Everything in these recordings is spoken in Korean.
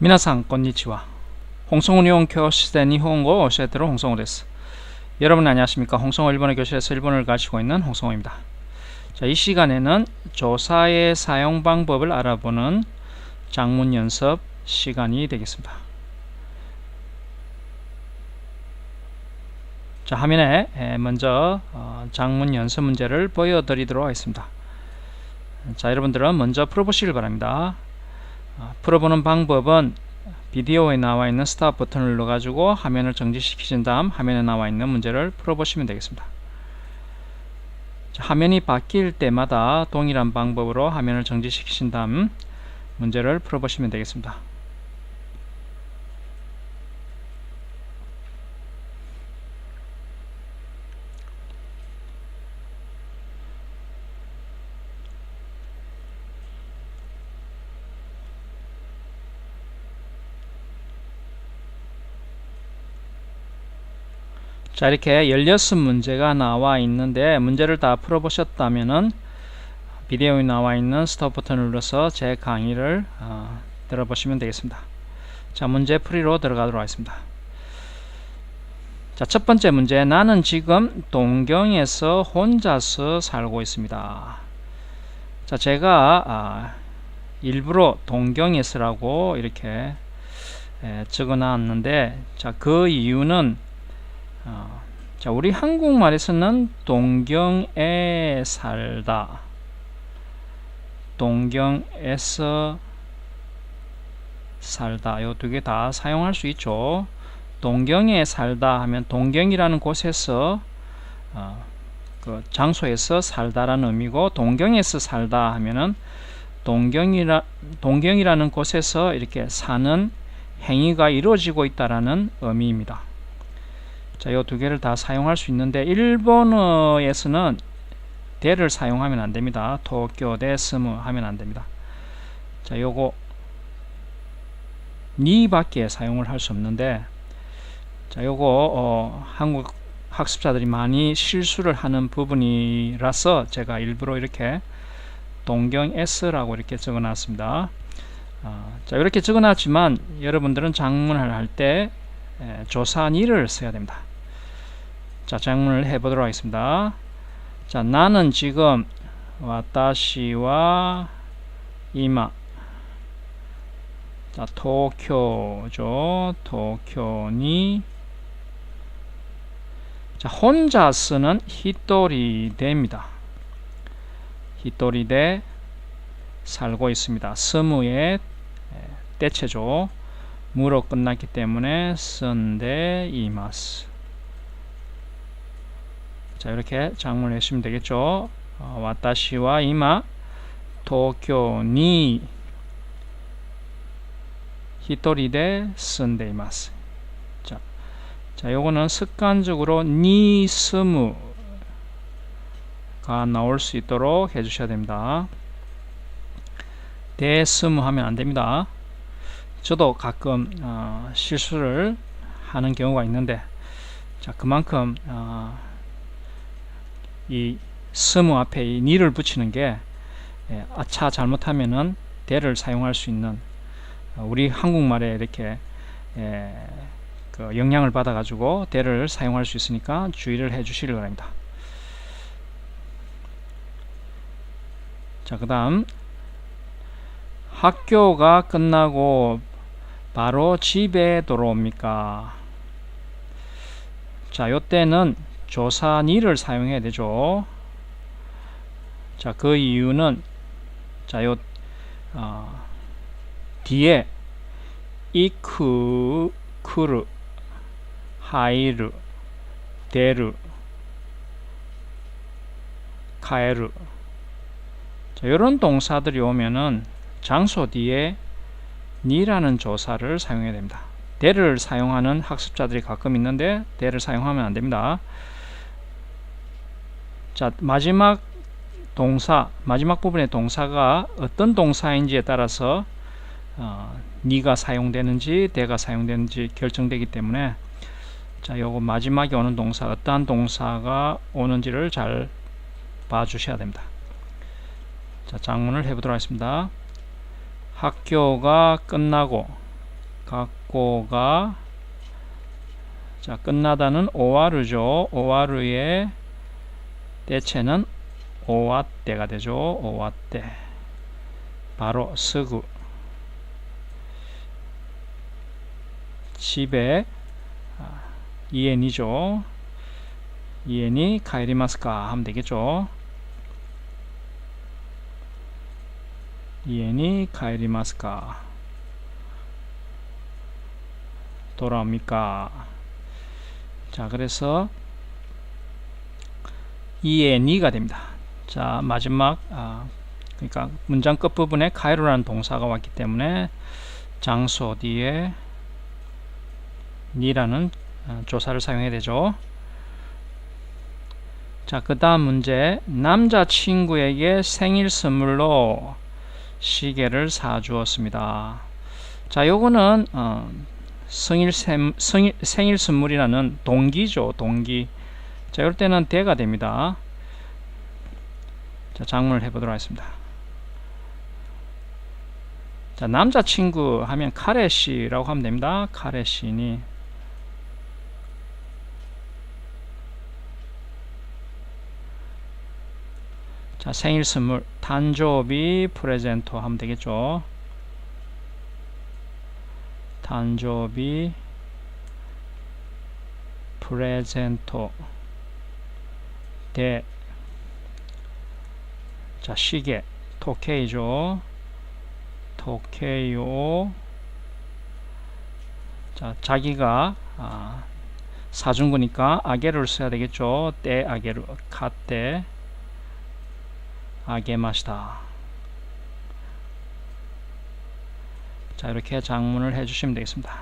皆さんこんにちは. 홍성훈 일본 교실의 일본어 오시에테로 홍성호です. 여러분 안녕하십니까? 홍성호 일본어 교실에서 일본어를 가르치고 있는 홍성호입니다. 자, 이 시간에는 조사의 사용 방법을 알아보는 장문 연습 시간이 되겠습니다. 자, 화면에 먼저 어, 장문 연습 문제를 보여드리도록 하겠습니다. 자, 여러분들은 먼저 풀어보시길 바랍니다. 아, 풀어보는 방법은 비디오에 나와 있는 스탑 버튼을 눌러 가지고 화면을 정지시키신 다음 화면에 나와 있는 문제를 풀어보시면 되겠습니다. 자, 화면이 바뀔 때마다 동일한 방법으로 화면을 정지시키신 다음 문제를 풀어보시면 되겠습니다. 자 이렇게 16문제가 나와 있는데 문제를 다 풀어보셨다면은 비디오에 나와 있는 스톱 버튼을 눌러서 제 강의를 어, 들어보시면 되겠습니다. 자 문제 풀이로 들어가도록 하겠습니다. 자 첫 번째 문제 나는 지금 동경에서 혼자서 살고 있습니다. 자 제가 아, 일부러 동경에서라고 이렇게 에, 적어놨는데 자 그 이유는 어, 자, 우리 한국말에서는 동경에 살다. 동경에서 살다. 요 두 개 다 사용할 수 있죠. 동경에 살다 하면 동경이라는 곳에서 어, 그 장소에서 살다라는 의미고 동경에서 살다 하면은 동경이라 동경이라는 곳에서 이렇게 사는 행위가 이루어지고 있다라는 의미입니다. 자, 요 두 개를 다 사용할 수 있는데 일본어에서는 대를 사용하면 안 됩니다. 도쿄 데스무 하면 안 됩니다. 자, 요거 니밖에 사용을 할 수 없는데 자, 요거 어, 한국 학습자들이 많이 실수를 하는 부분이라서 제가 일부러 이렇게 동경 S라고 이렇게 적어 놨습니다. 어, 자, 이렇게 적어 놨지만 여러분들은 장문을 할 때 조사 니를 써야 됩니다. 자, 장문을 해보도록 하겠습니다. 자, 나는 지금 와타시와 이마 자, 도쿄죠. 도쿄니 자, 혼자 쓰는 히토리데입니다. 히토리데 살고 있습니다. 스무의 때체죠. 무로 끝났기 때문에 쓴데 이마스 자 이렇게 장문을 해주시면 되겠죠. 어, 와타시와 이마 도쿄니 히토리데 쓴데 이마스. 자, 자 요거는 습관적으로 니 스무가 나올 수 있도록 해주셔야 됩니다. 대스무 하면 안됩니다. 저도 가끔 어, 실수를 하는 경우가 있는데 자 그만큼 어, 이 스무 앞에 이 니를 붙이는 게 예, 아차 잘못하면은 대를 사용할 수 있는 어, 우리 한국말에 이렇게 예, 그 영향을 받아 가지고 대를 사용할 수 있으니까 주의를 해 주시길 바랍니다 자그 다음 학교가 끝나고 바로 집에 돌아옵니까? 자, 요때는 조사 니를 사용해야 되죠. 자, 그 이유는 자, 요 어, 뒤에 이크 크르 하이르 데르 카에르 자, 이런 동사들이 오면은 장소 뒤에 니라는 조사를 사용해야 됩니다. 대를 사용하는 학습자들이 가끔 있는데 대를 사용하면 안 됩니다. 자, 마지막 동사, 마지막 부분의 동사가 어떤 동사인지에 따라서 어, 니가 사용되는지 대가 사용되는지 결정되기 때문에 자, 요거 마지막에 오는 동사 어떠한 동사가 오는지를 잘 봐주셔야 됩니다. 자, 장문을 해보도록 하겠습니다. 학교가 끝나고 갖고가 자 끝나다는 오와르죠. 오와르의 때체는 오와때가 되죠. 오와때 바로 스구 집에 아, 이엔이죠. 이엔이 카이리마스까 하면 되겠죠. 이엔이 카이리마스까 돌아옵니까? 자, 그래서 이엔이가 됩니다. 자, 마지막 아, 그러니까 문장 끝부분에 카이로라는 동사가 왔기 때문에 장소 뒤에 니라는 어, 조사를 사용해야 되죠. 자, 그 다음 문제. 남자친구에게 생일 선물로 시계를 사주었습니다. 자, 요거는 어, 생일, 셈, 생일, 생일 선물이라는 동기죠. 동기. 자, 이럴 때는 대가 됩니다. 자, 작문을 해보도록 하겠습니다. 자, 남자친구 하면 카레씨라고 하면 됩니다. 카레씨니. 자, 생일 선물, 단조비 프레젠토 하면 되겠죠. 단조비 프레젠토 대 자, 시계 토케이죠. 토케이오 자, 자기가 아, 사준 거니까 아게를 써야 되겠죠. 때 아게루 카때 아게마시다. 자 이렇게 장문을 해주시면 되겠습니다.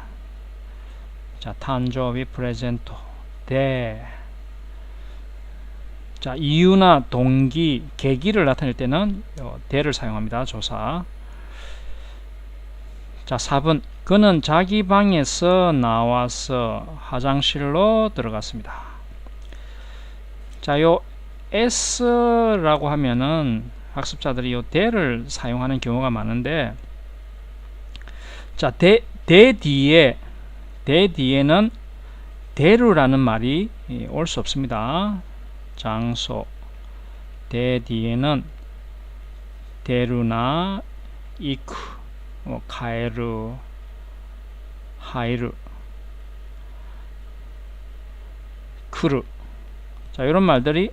자 탄조비 프레젠토 대. 자 이유나 동기, 계기를 나타낼 때는 대를 사용합니다. 조사. 자 4번 그는 자기 방에서 나와서 화장실로 들어갔습니다. 자 요 s라고 하면은 학습자들이 요 대를 사용하는 경우가 많은데 자, 대, 대 뒤에 대 뒤에는 대루라는 말이 올 수 없습니다. 장소 대 뒤에는 대루나 이쿠, 뭐 카에루, 하이루, 크루 자 이런 말들이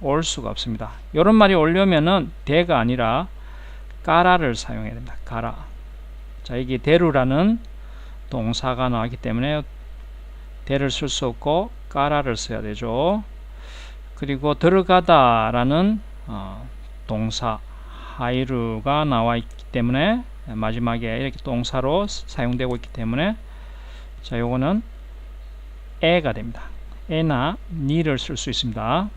올 수가 없습니다. 이런 말이 오려면은 대가 아니라 까라를 사용해야 됩니다. 가라. 자, 이게 대루라는 동사가 나왔기 때문에 대를 쓸 수 없고 까라를 써야 되죠. 그리고 들어가다 라는 어, 동사 하이루가 나와 있기 때문에 마지막에 이렇게 동사로 사용되고 있기 때문에 자, 요거는 에가 됩니다. 에나 니를 쓸 수 있습니다.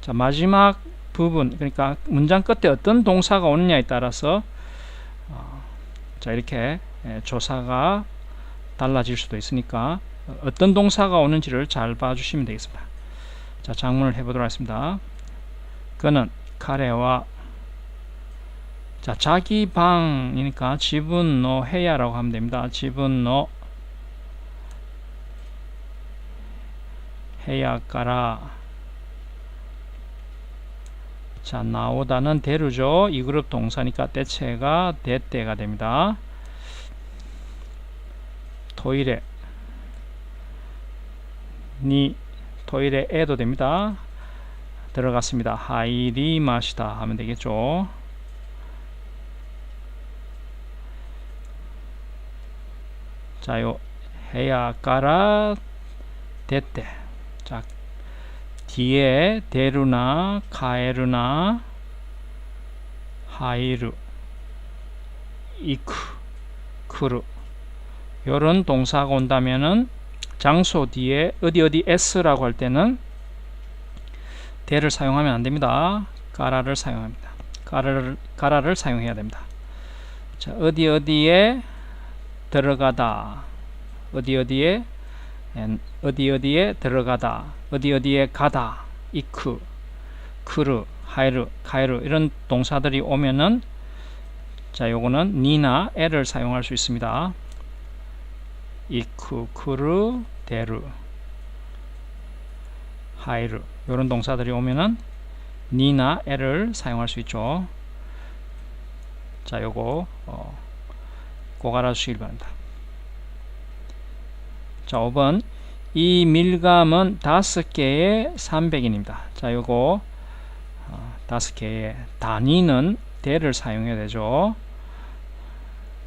자, 마지막 부분, 그러니까 문장 끝에 어떤 동사가 오느냐에 따라서 어, 자, 이렇게 예, 조사가 달라질 수도 있으니까 어떤 동사가 오는지를 잘 봐주시면 되겠습니다. 자, 장문을 해보도록 하겠습니다. 그는 카레와 자, 자기 방이니까 집은 너 해야라고 하면 됩니다. 집은 너 해야 가라 자 나오다는 대루죠. 이 그룹 동사니까 때체가 대때가 됩니다. 토일에 니 토일에 에도 됩니다. 들어갔습니다. 하이리 마시다 하면 되겠죠. 자, 요 해야 까라 대때. 자, 뒤에 데루나 카에르나 하이르 이크 크루 요런 동사가 온다면은 장소 뒤에 어디 어디 s라고 할 때는 대를 사용하면 안 됩니다. 가라를 사용합니다. 가라를 가라를 사용해야 됩니다. 자, 어디 어디에 들어가다 어디 어디에 어디 어디에 들어가다 어디 어디에 가다 이크 크르 하이르 카이르 이런 동사들이 오면은 자 요거는 니나 에를 사용할 수 있습니다 이쿠, 쿠르, 데르, 하이르 이런 동사들이 오면은 니나 에를 사용할 수 있죠. 자, 요거 어, 꼭 알아주시길 바랍니다. 자, 5번 이 밀감은 다섯 개의 300인입니다. 자, 요거 어, 다섯 개의 단위는 대를 사용해야 되죠.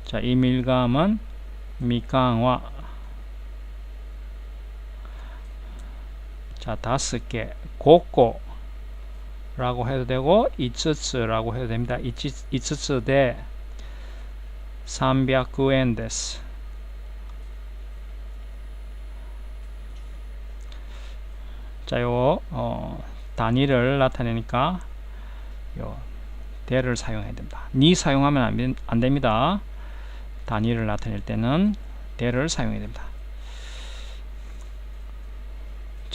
자, 이 밀감은 미강화 자, 다섯 개 고고 라고 해도 되고 이츠츠라고 해도 됩니다. 이츠츠 대 300엔 데스 자, 요 어, 단위를 나타내니까 요 대를 사용해야 됩니다. 니 사용하면 안, 된- 안 됩니다. 단위를 나타낼 때는 대를 사용해야 됩니다.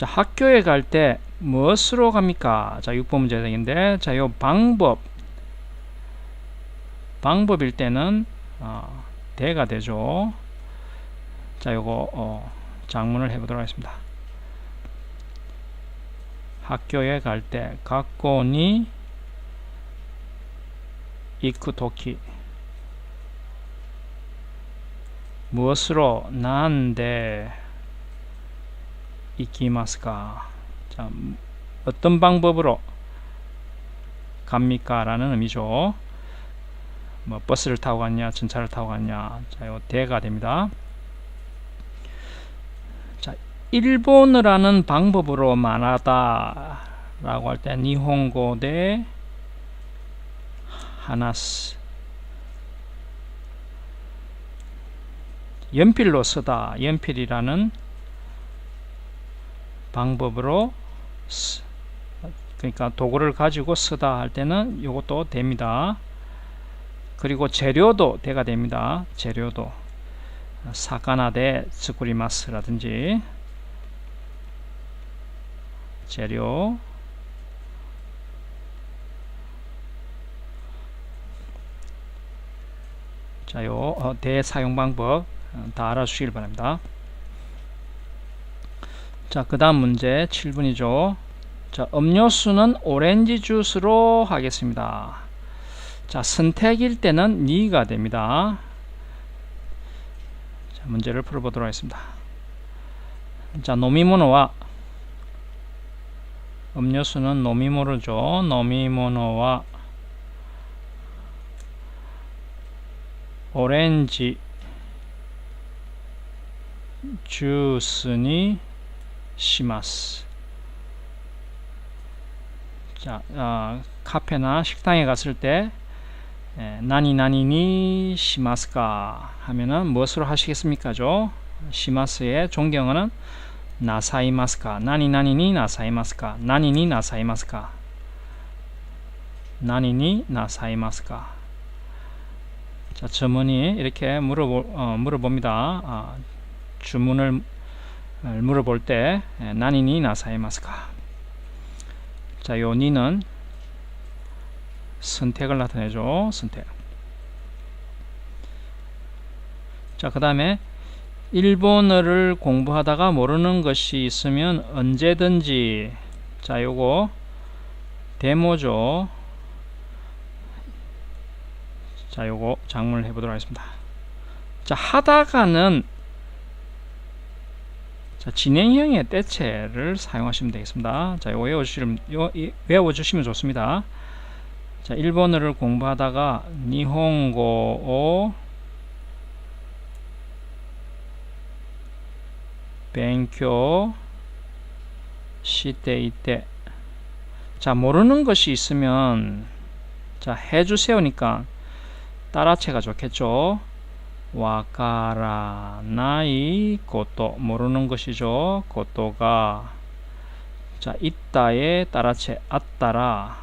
자, 학교에 갈 때 무엇으로 갑니까? 자, 6번 문제 되는데 자, 요 방법 방법일 때는 어, 대가 되죠. 자, 요거 어, 장문을 해보도록 하겠습니다. 학교에 갈때 학교니 이쿠토키 무엇으로 난데 이키마스까 자, 음, 어떤 방법으로 갑니까? 라는 의미죠. 뭐 버스를 타고 갔냐, 전차를 타고 갔냐. 자, 요 대가 됩니다. 자, 일본을 하는 방법으로 말하다 라고 할 때 니혼고 대 하나스 연필로 쓰다 연필이라는 방법으로 쓰, 그러니까 도구를 가지고 쓰다 할 때는 이것도 됩니다. 그리고 재료도 대가 됩니다. 재료도 사카나 대 스쿠리마스라든지 재료 자, 요 어, 대사용 방법 어, 다 알아주시길 바랍니다. 자, 그 다음 문제 7분이죠. 자, 음료수는 오렌지 주스로 하겠습니다. 자, 선택일 때는 니가 됩니다. 자, 문제를 풀어보도록 하겠습니다. 자, 노미모노와 음료수는 노미모르죠. 노미모노와 오렌지 주스니 시마스. 자, 어, 카페나 식당에 갔을 때 에, 나니 나니니 시마스까 하면은 무엇으로 하시겠습니까죠? 시마스의 존경어는 나사이마스까 나니 나니니 나사이마스까 나니니 나사이마스까 나니니 나사이마스까 자, 점원이 이렇게 물어보, 어, 물어봅니다. 아, 주문을 어, 물어볼 때 에, 나니니 나사이마스까 자, 요 니는 선택을 나타내죠. 선택. 자, 그 다음에 일본어를 공부하다가 모르는 것이 있으면 언제든지 자, 요거 데모죠. 자, 요거 장문을 해보도록 하겠습니다. 자, 하다가는 자, 진행형의 때체를 사용하시면 되겠습니다. 자, 이거 외워주시면, 외워주시면 좋습니다. 자, 일본어를 공부하다가 니혼고오 뱅교 시대 이때 자, 모르는 것이 있으면 자, 해주세요니까 따라체가 좋겠죠. 와카라나이 것도 모르는 것이죠. 것도가 자 있다에 따라체 아따라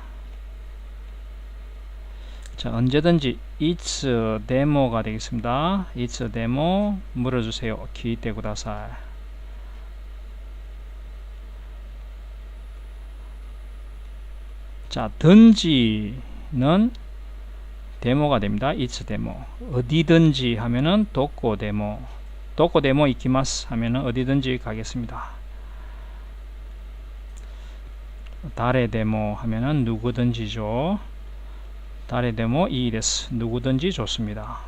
자 언제든지 it's 데모가 되겠습니다. it's 데모 물어주세요. 기대 구다사이 자 든지는 데모가 됩니다. it's 데모. 어디든지 하면은 도코 데모 도코 데모 이키마스 하면은 어디든지 가겠습니다. 달에 데모 하면은 누구든지죠. 달에 데모 이데스 누구든지 좋습니다.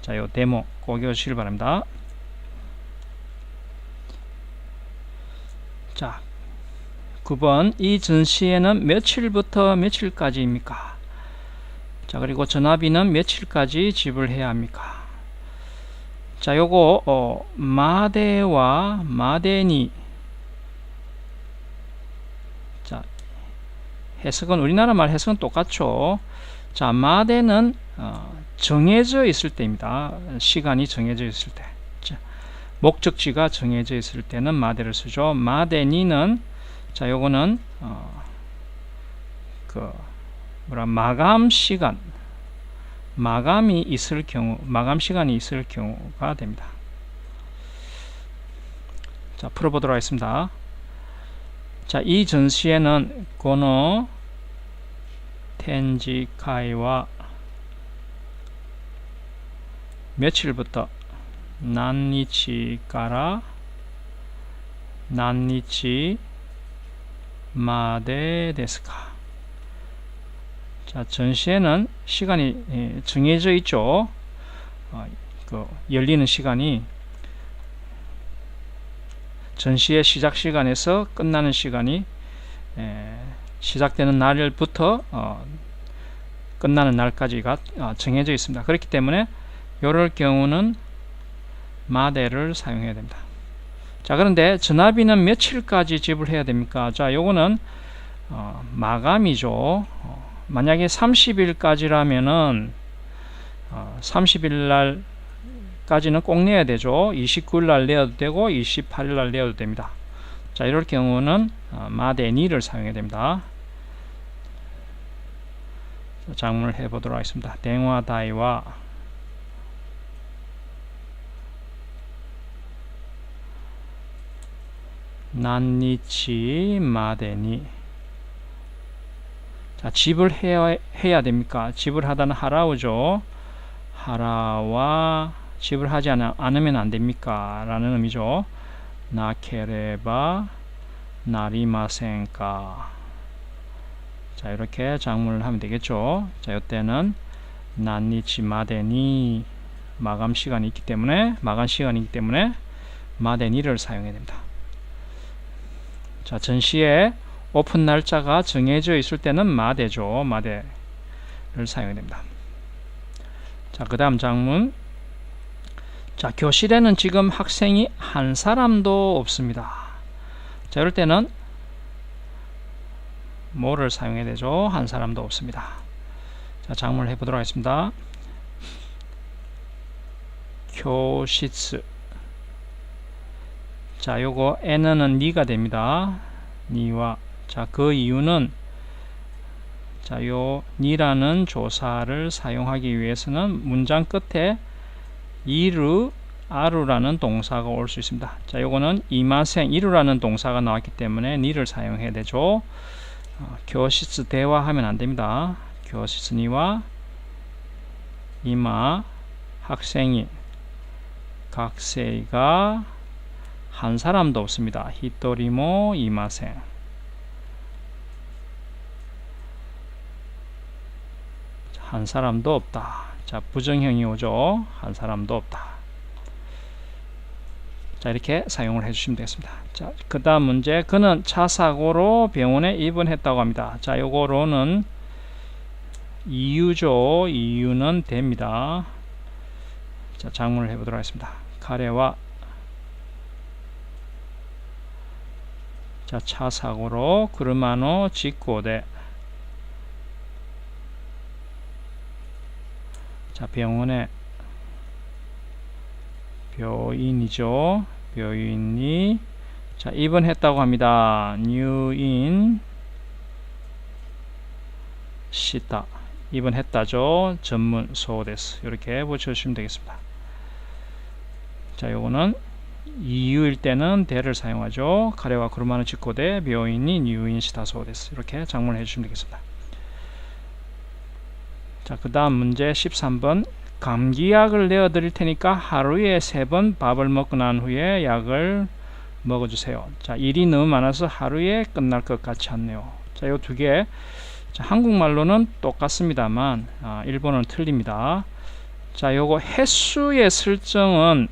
자, 요 데모 꼭 읽으시길 바랍니다. 자, 9번 이 전시회는 며칠부터 며칠까지입니까? 자, 그리고 전화비는 며칠까지 지불해야 합니까? 자, 요거 어, 마데와 마데니 자, 해석은 우리나라 말 해석은 똑같죠. 자, 마데는 어, 정해져 있을 때입니다. 시간이 정해져 있을 때. 자, 목적지가 정해져 있을 때는 마데를 쓰죠. 마데니는 자, 요거는 어, 그 뭐라 마감 시간 마감이 있을 경우 마감 시간이 있을 경우가 됩니다. 자, 풀어보도록 하겠습니다. 자, 이 전시에는 고노 텐지카이와 며칠부터 난니치가라 난니치 마데 데스카 자 전시에는 시간이 예, 정해져 있죠 어, 그 열리는 시간이 전시의 시작 시간에서 끝나는 시간이 에, 시작되는 날부터 어, 끝나는 날까지가 어, 정해져 있습니다. 그렇기 때문에 이럴 경우는 마대를 사용해야 됩니다. 자 그런데 전화비는 며칠까지 지불해야 됩니까? 자 요거는 어, 마감이죠. 어, 만약에 30일까지라면은 어, 30일 날까지는 꼭 내야 되죠. 29일 날 내어도 되고 28일 날 내어도 됩니다. 자 이럴 경우는 어, 마데니를 사용해야 됩니다. 자, 작문을 해보도록 하겠습니다. 댕화다이와 난니치 마데니 자 지불해야 해야 됩니까? 지불하다는 하라우죠. 하라와 지불하지 않, 않으면 안 됩니까? 라는 의미죠. 나케레바 나리마센까 자 이렇게 작문을 하면 되겠죠. 자 이때는 난니치 마데니 마감 시간이 있기 때문에 마감 시간이 있기 때문에 마데니를 사용해야 됩니다. 자, 전시에 오픈 날짜가 정해져 있을 때는 마대죠. 마대를 사용해야 됩니다. 자, 그 다음 장문. 자, 교실에는 지금 학생이 한 사람도 없습니다. 자, 이럴 때는 뭐를 사용해야 되죠? 한 사람도 없습니다. 자, 장문을 해보도록 하겠습니다. 교시츠 자, 요거 n은 니가 됩니다. 니와 자, 그 이유는 자, 요 니라는 조사를 사용하기 위해서는 문장 끝에 이루 아루라는 동사가 올 수 있습니다. 자, 요거는 이마생 이루라는 동사가 나왔기 때문에 니를 사용해야 되죠. 어, 교시스 대화하면 안 됩니다. 교시스 니와 이마 학생이 각세이가 한 사람도 없습니다. 히토리모 이마생 한 사람도 없다. 자, 부정형이 오죠. 한 사람도 없다. 자, 이렇게 사용을 해주시면 되겠습니다. 자, 그 다음 문제. 그는 차 사고로 병원에 입원했다고 합니다. 자, 요거로는 이유죠. 이유는 됩니다. 자, 장문을 해보도록 하겠습니다. 카레와 자, 차 사고로 그르마노 직고대 자, 병원에 병인이죠. 병인이 자, 입원했다고 합니다. 뉴인 시다 입원했다죠. 전문 소데스 이렇게 붙여주시면 되겠습니다. 자, 요거는 이유일 때는 대를 사용하죠. 가레와 그루마는 직고대 묘인이 뉴인 시다소데스 이렇게 작문을 해주시면 되겠습니다. 자, 그 다음 문제 13번 감기약을 내어 드릴 테니까 하루에 세번 밥을 먹고 난 후에 약을 먹어 주세요. 자, 일이 너무 많아서 하루에 끝날 것 같지 않네요. 자, 요 두 개. 자, 한국말로는 똑같습니다만 아, 일본어는 틀립니다. 자, 요거 횟수의 설정은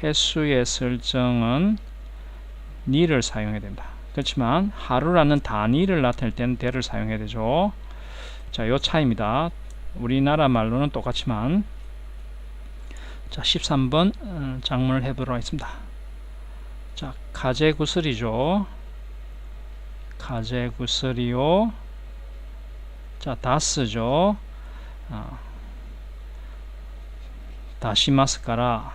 횟수의 설정은 니를 사용해야 된다. 그렇지만 하루라는 단위를 나타낼 때는 대를 사용해야 되죠. 자, 요 차이입니다. 우리나라 말로는 똑같지만 자, 13번 어, 작문을 해보도록 하겠습니다. 자, 가재 구슬이죠. 가재 구슬이요. 자, 다스죠. 아, 다시마스카라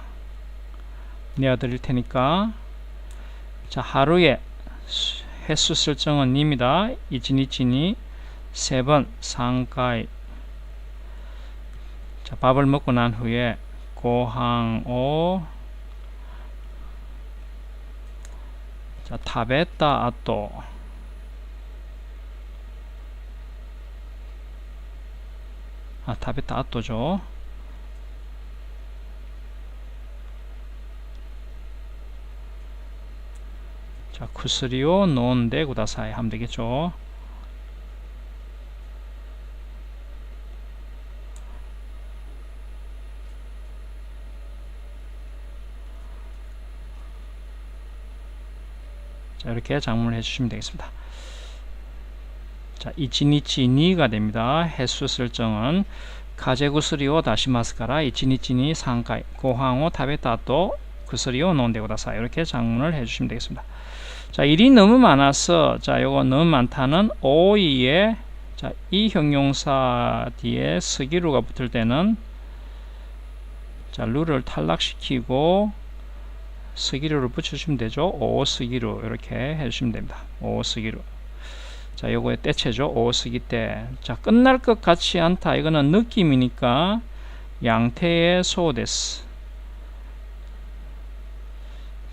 내어드릴 테니까 자 하루에 횟수 설정은 입니다. 이치니치니 세번 상가이 자 밥을 먹고 난 후에 고항오 자 타베타 아또 아 타베타 아또죠. 자, 쿠스리오 논데 구다사이 하면 되겠죠. 자, 이렇게 작문을 해주시면 되겠습니다. 자, 이치니치니가 됩니다. 횟수 설정은 가제구스리오 다시마스카라 이치니치니 상가이 고항오 타베타또 구스리오 논데고다사 이렇게 작문을 해주시면 되겠습니다. 자, 일이 너무 많아서 자, 요거 너무 많다는 오이에 자, 이 형용사 뒤에 스기루가 붙을 때는 자, 루를 탈락시키고 스기루를 붙여주시면 되죠. 오 스기루 이렇게 해주시면 됩니다. 오 스기루. 자, 요거의 때체죠. 오 스기 때. 자, 끝날 것 같지 않다. 이거는 느낌이니까 양태의 소데스.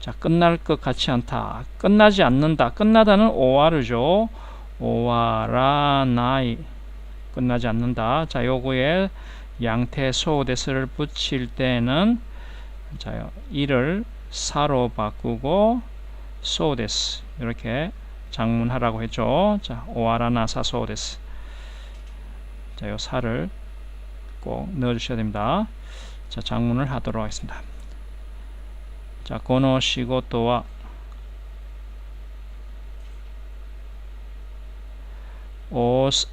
자, 끝날 것 같지 않다. 끝나지 않는다. 끝나다는 오와르죠. 오와라나이. 끝나지 않는다. 자, 요거에 양태 소데스를 붙일 때는 자, 이를 사로 바꾸고 소데스 이렇게 장문하라고 했죠. 자, 오아라나 사소데스. 자, 요 사를 꼭 넣어 주셔야 됩니다. 자, 장문을 하도록 하겠습니다. 자, 고노 시고토와 오스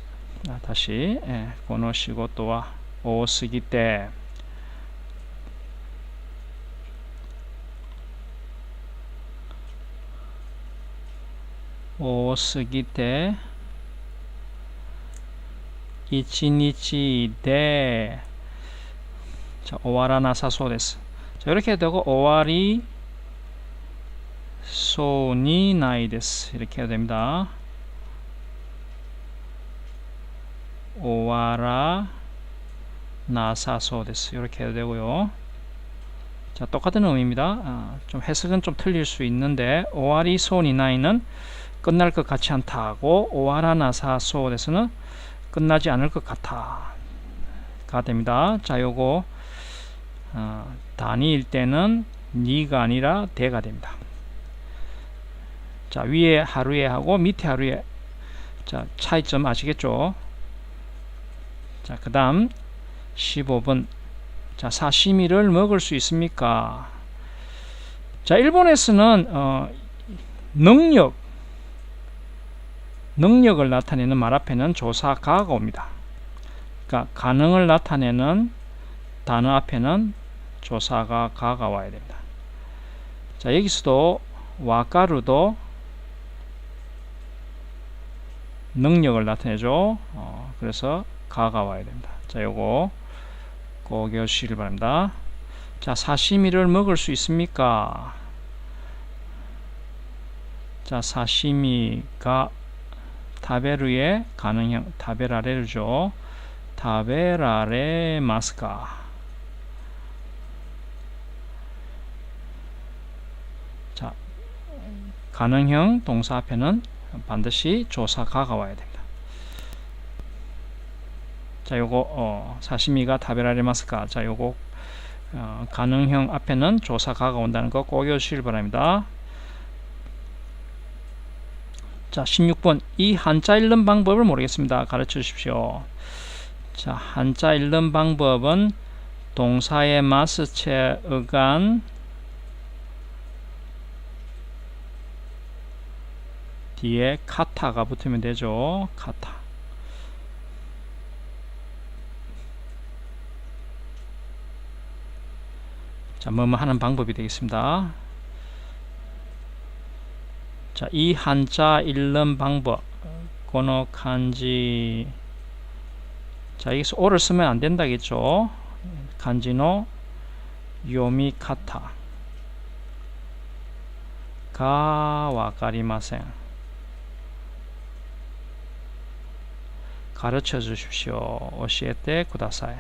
아, 다시 예, 고노 시고토와 오스기 때 多すぎて一日でじゃ終わらなさそうです。 자, 이렇게 되고 오와리 소니 나이데스 이렇게 해야 됩니다. 오와라 나사소데스 이렇게 해야 되고요. 자, 똑같은 의미입니다. 아, 좀 해석은 좀 틀릴 수 있는데 오와리 소니 나이는 끝날 것 같지 않다고 오와라 나사소데스는 끝나지 않을 것 같아 가 됩니다. 자, 요거 어, 단위일 때는 니가 아니라 대가 됩니다. 자 위에 하루에 하고 밑에 하루에 자 차이점 아시겠죠? 자그 다음 15번 자 사시미를 먹을 수 있습니까? 자 일본에서는 어, 능력 능력을 나타내는 말 앞에는 조사가가 옵니다. 그러니까 가능을 나타내는 단어 앞에는 조사가 가가 와야 됩니다. 자 여기서도 와까루도 능력을 나타내죠. 어, 그래서 가가 와야 됩니다. 자 요거 꼭 외우시길 바랍니다. 자 사시미를 먹을 수 있습니까? 자 사시미가 타베르의 가능형 타베라레르죠. 타베라레 마스카 자, 가능형 동사 앞에는 반드시 조사가가 와야 됩니다. 자, 요거 어, 사시미가 타베라레 마스까. 자, 요거 어, 가능형 앞에는 조사가가 온다는 거 꼭 외워주시길 바랍니다. 자, 16번 이 한자 읽는 방법을 모르겠습니다. 가르쳐 주십시오. 자, 한자 읽는 방법은 동사의 마스체 의간 뒤에 카타가 붙으면 되죠. 카타. 자, 뭐뭐 하는 방법이 되겠습니다. 자, 이 한자 읽는 방법. 고노 간지 자, 여기서 오를 쓰면 안 된다겠죠. 간지노 요미카타 가 와까리마생 가르쳐 주십시오. 오시에테 쿠다사이.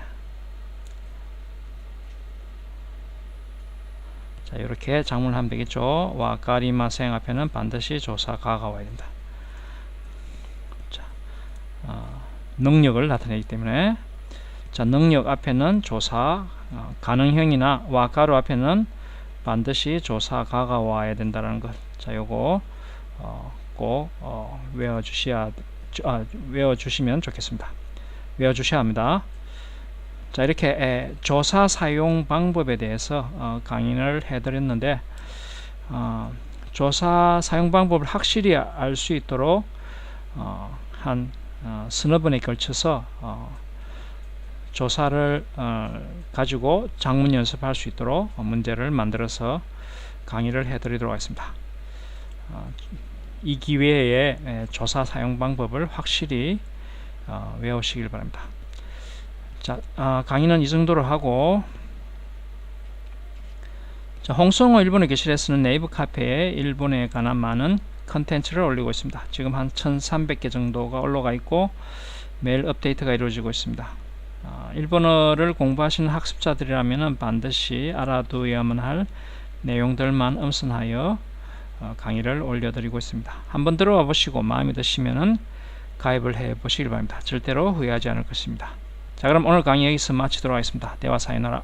자, 이렇게 작문을 하면 되겠죠. 와까리마 생 앞에는 반드시 조사가가 와야 된다. 자, 어, 능력을 나타내기 때문에 자, 능력 앞에는 조사 어, 가능형이나 와가루 앞에는 반드시 조사가가 와야 된다는 것. 자, 요거 어, 꼭 어, 외워 주셔야 아, 외워 주시면 좋겠습니다. 외워 주셔야 합니다. 자, 이렇게 에, 조사 사용 방법에 대해서 어, 강의를 해 드렸는데 어, 조사 사용 방법을 확실히 알 수 있도록 어, 한 어, 서너 번에 걸쳐서 어, 조사를 어, 가지고 장문 연습할 수 있도록 문제를 만들어서 강의를 해드리도록 하겠습니다. 어, 이 기회에 에, 조사 사용 방법을 확실히 어, 외우시길 바랍니다. 자, 어, 강의는 이 정도로 하고 자, 홍성호 일본어 교실에서는 네이버 카페에 일본에 관한 많은 컨텐츠를 올리고 있습니다. 지금 한 1300개 정도가 올라가 있고 매일 업데이트가 이루어지고 있습니다. 어, 일본어를 공부하시는 학습자들이라면 반드시 알아두어야만 할 내용들만 음선하여 어, 강의를 올려드리고 있습니다. 한번 들어와 보시고 마음에 드시면 가입을 해 보시길 바랍니다. 절대로 후회하지 않을 것입니다. 자 그럼 오늘 강의 여기서 마치도록 하겠습니다. 대화 사연하라.